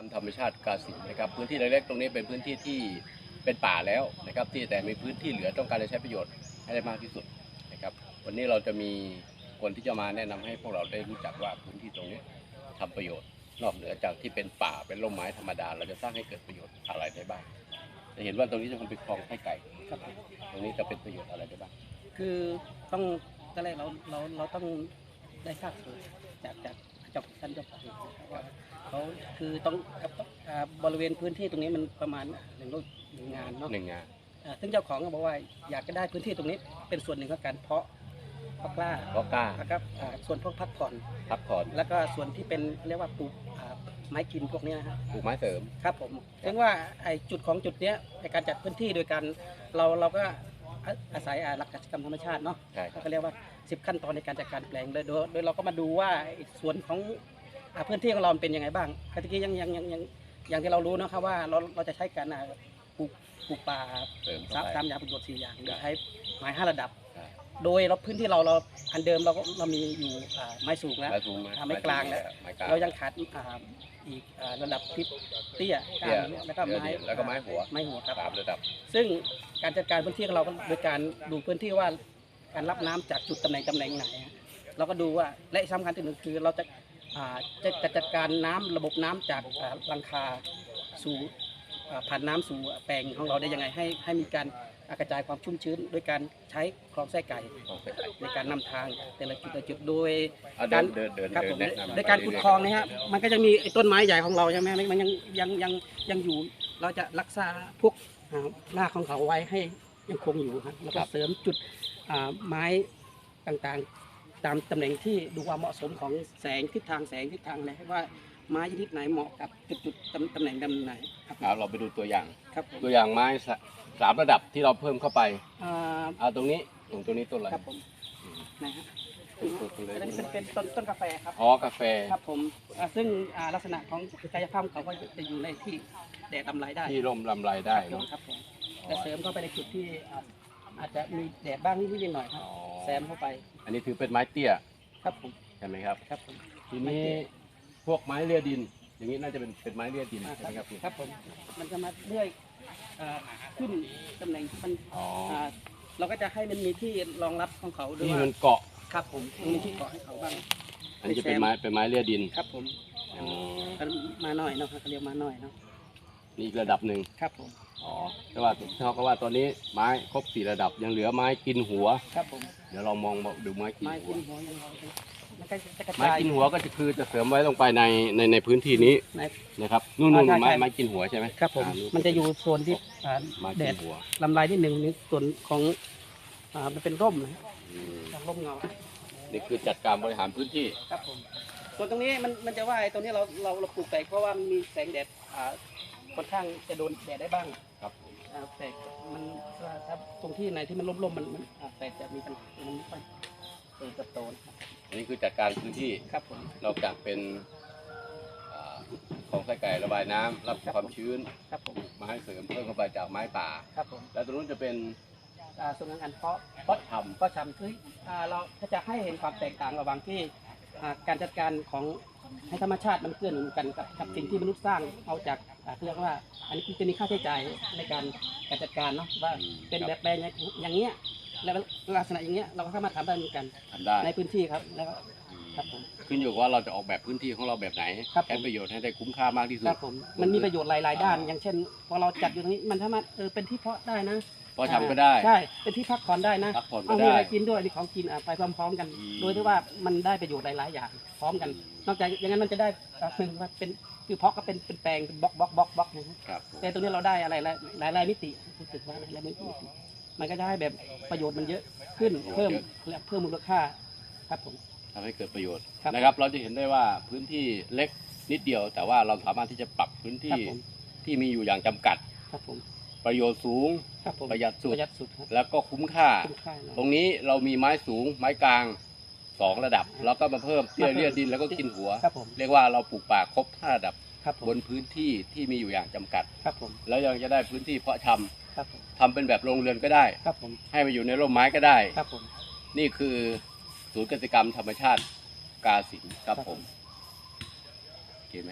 ตามธรรมชาติกาสินนะครับพื้นที่เล็กๆตรงนี้เป็นพื้นที่ที่เป็นป่าแล้วนะครับ ที่แต่มีพื้นที่เหลือต้องการจะใช้ประโยชน์ให้ได้มากที่สุดนะครับ วันนี้เราจะมีคนที่จะมาแนะนำให้พวกเราได้รู้จักว่าพื้นที่ตรงนี้ทำประโยชน์ นอกเหนือจากที่เป็นป่าเป็นร่มไม้ธรรมดา เราจะสร้างให้เกิดประโยชน์อะไรได้บ้างจะเห็นว่าตรงนี้จะเป็นคลองไข่ไก่ครับตรงนี้จะเป็นประโยชน์อะไรได้บ้างคือต้องตอนแรกเราเราเราต้องได้ทราบจากจากเจ้าท่านเจ้าของนะครับว่า เขาคือต้องกับอ่าบริเวณพื้นที่ตรงนี้มันประมาณหนึ่งรูปหนึ่งงานเนาะหนึ่งงาน อ่าซึ่งเจ้าของก็บอกว่าอยากจะได้พื้นที่ตรงนี้เป็นส่วนหนึ่งของการเพาะเพาะกล้าก็กล้านะครับอ่าส่วนพวกพักผ่อน พักผ่อนแล้วก็ส่วนที่เป็นเรียกว่าปลูกอ่าไม้กินพวกนี้นะฮะ ปลูกไม้เสริม ครับผมถึงว่าไอ้จุดของจุดเนี้ยในการจัดพื้นที่โดยการเราเราก็อาอาศัยอ่าหลักกิจกรรมธรรมชาติเนาะใช่ครับ ก็เรียกว่า 10 ขั้นตอนในการจัดการแปลงเลยโดยโดยเราก็มาดูว่าไอ้ส่วนของ อ่าพื้นที่ของเรามันเป็นยังไงบ้างคทีกี้ยังยังยังยังอย่างที่เรารู้นะครับว่าเราเราจะใช้การอ่าปลูกปลูกป่าเสริมสาเข้ามไป สามอย่างประโยชน์สี่อย่างโดยใช้ไม้ห้าระดับใช่โดยเราพื้นที่เราเราอันเดิมเราก็เรามีอยู่อ่าไม้สูงแล้ว ไม้สูงอ่าไม้กลางแล้ว ไม้กลางเรายังขาดอ่าอีกอ่าระดับที่เตี้ยกลางเตี้ยแล้วก็ไม้ แล้วก็ไม้หัวไม้หัวครับ สามระดับ ซึ่งการจัดการพื้นที่ของเราก็โดยการดูพื้นที่ว่าการรับน้ำจากจุดตำแหน่งตำแหน่งไหนฮะเราก็ดูว่าและสำคัญที่หนึ่งคือเราจะอ่า จะจะจัดการน้ำระบบน้ำจากอ่าหลังคาสู่อ่าผ่านน้ำสู่แปลงของเราได้ยังไงให้ให้มีการอ่ากระจายความชุ่มชื้นโดยการใช้คลองไส้ไก่ของไข่ในการนำทางแต่ละจุดแต่ละจุดโดยอะเดินเดินเดินครับเดิผนมแนะนำในการขุดคลองเนี่ยฮะมันก็จะมีไอ้ต้นไม้ใหญ่ของเราใช่ไหมมันยังยังยังยังอยู่เราจะรักษาพวกอ่ารากของเขาไว้ให้ยังคงอยู่ครับแล้วก็เสริมจุดอ่าไม้ต่างๆ ตามตำแหน่งที่ดูความเหมาะสมของแสงทิศทางแสงทิศทางอะไรว่าไม้ชนิดไหนเหมาะกับจุดจุดๆตำตำแหน่งตำแหน่งไหนครับเอาเราไปดูตัวอย่าง ครับผมตัวอย่างไม้สะสามระดับที่เราเพิ่มเข้าไปอ่าเอาตรงนี้ตรงตัวนี้ต้นอะไรครับผมนะฮะต้นต้นเลยอันนี้เป็นเป็นต้นต้นกาแฟครับ อ๋อกาแฟครับผมอ่าซึ่งอ่าลักษณะของกายภาพของเขาก็จะอยู่ในที่แดดทำลายได้ที่ร่มลำไรได้เนาะครับผมและเสริมเข้าไปในจุดที่อ่าอาจจะมีแดดบ้างนิดๆหน่อยๆครับ อ๋อแซมเข้าไปอันนี้ถือเป็นไม้เตี้ยครับผมใช่ไหมครับ ครับผมทีนี้พวกไม้เลียดิน อย่างนี้น่าจะเป็นเป็นไม้เลียดินอ่าใช่ไหมครับครับผมมันจะมาเลื่อยอ่าขึ้นตำแหน่งที่มันอ๋ออ่าเราก็จะให้มันมีที่รองรับของเขาด้วยที่ว่ามันเกาะ ครับผมมีที่เกาะให้เขาบ้าง อันนี้จะเป็นไม้เป็นไม้เลียดินครับผมอ๋อมาหน่อยเนาะเขาเรียกมาหน่อยเนาะนี่อีกระดับหนึ่งครับผม อ๋อแต่ว่าเท่ากับว่าตอนนี้ไม้ครบสี่ระดับยังเหลือไม้กินหัว ครับผมเดี๋ยวเรามองดูไม้กินไม้หักิวนหัวยังเรามันก็จะกระไม้จาย กินหัวก็จะคือจะเสริมไว้ลงไปในในในพื้นที่นี้ในนะครับนู่นนู่นอ่าใช่ ไม้ใช่ไม้กินหัวใช่ไหมครับผม อ่ามันจะอยู่โซนที่อ่าไม้แดกิดนหัวลำลายที่หนึ่งในส่วนของอ่ามันเป็นร่มนะอืมจากร่มเงา นี่คือจัดการบริหารพื้นที่ครับผมส่วนตรงนี้มันมันจะว่าไอ้ตรงนี้เราเราเราปลูกแปลกเพราะว่ามันมีแสงแดดอ่า ค่อนข้างจะโดนแดดได้บ้างครับอ่าแปลกมันว่าถ้าตรงที่ไหนที่มันร่มๆมันมันอ่าแปลกจะมีปัญหามันไม่ค่อยเติบโตนะครับอันนี้คือจัดการพื้นที่ครับผม นอกจากเป็นอ่าของไส้ไก่ระบายน้ำรับ ความชื้นครับผมไม้เสริมเพิ่มเข้าไปจากไม้ป่า ครับผมแล้วตรงนู้นจะเป็นอ่าส่วนของการเพาะเพาะทำก็ทำคืออ่าเราก็จะให้เห็นความแตกต่างระหว่างที่อ่าการจัดการของให้ธรรมชาติมันเกื้อหนุนกันกับกับสิ่งที่มนุษย์สร้างเอาจาก อ่าเรียกว่า อันนี้จะมีค่าใช้จ่ายในการการจัดการเนาะว่าเป็นแบบแปลงอย่างเงี้ยแล้วลักษณะอย่างเงี้ยเราก็สามารถทำได้เหมือนกันทำได้ในพื้นที่ครับแล้วก็ครับผม ขึ้นอยู่กับว่าเราจะออกแบบพื้นที่ของเราแบบไหนครับผม ใช้ประโยชน์ให้ได้คุ้มค่ามากที่สุคด รับผมมันมีประโยชน์หลายๆด้านอย่างเช่น พอเราจัดอยู่ตรงนี้มันสามารถเออเป็นที่เพาะได้นะเพราะทำก็ได้ ใช่เป็นที่พักผ่อนได้นะพักผ่อนก็เอามีได้ อะไรกินด้วยมีของกินอะไปพร้อมๆกัน อืม โดยที่ว่ามันได้ประโยชน์หลายๆอย่างพร้อมกัน นอกจากอย่างนั้นมันจะได้อะหนึ่งว่าเป็นคือเพาะก็เป็นเป็นแปลงเป็นบล็อกบล็อกบล็อกบล็อกนะฮะครับแต่ตรงนี้เราได้อะไรหลายหลายหลายมิติรู้สึกว่าหลายมิติมันก็จะให้แบบประโยชน์มันเยอะขึ้นเพิ่มและเพิ่มมูลค่าครับผม ทำให้เกิดประโยชน์ครับนะครับ เราจะเห็นได้ว่าพื้นที่เล็กนิดเดียว แต่ว่าเราสามารถที่จะปรับพื้นครัที่บผม ที่มีอยู่อย่างจำกัด ครับผมประโยชน์สูง ครับผมประหยัดสุด ประหยัดสุดครับแล้วก็คุ้มค่า คุ้มค่าเนอะตรงนี้เรามีไม้สูง ไม้กลาง สองระดับ แล้วก็มาเพิ่มเตี้ยมาเพิ่มเลียดินแล้วก็กินหัว ครับผมเรียกว่าเราปลูกป่าครบห้าระดับครับผมบนพื้นที่ที่มีอยู่อย่างจำกัด ครับผมแล้วยังจะได้พื้นที่เพาะชำครับผมทำเป็นแบบโรงเรือนก็ได้ ครับผมให้มาอยู่ในร่มไม้ก็ได้ ครับผม นี่คือศูนย์กิจกรรมธรรมชาติกาสินครับครับผผม มโอเคไหม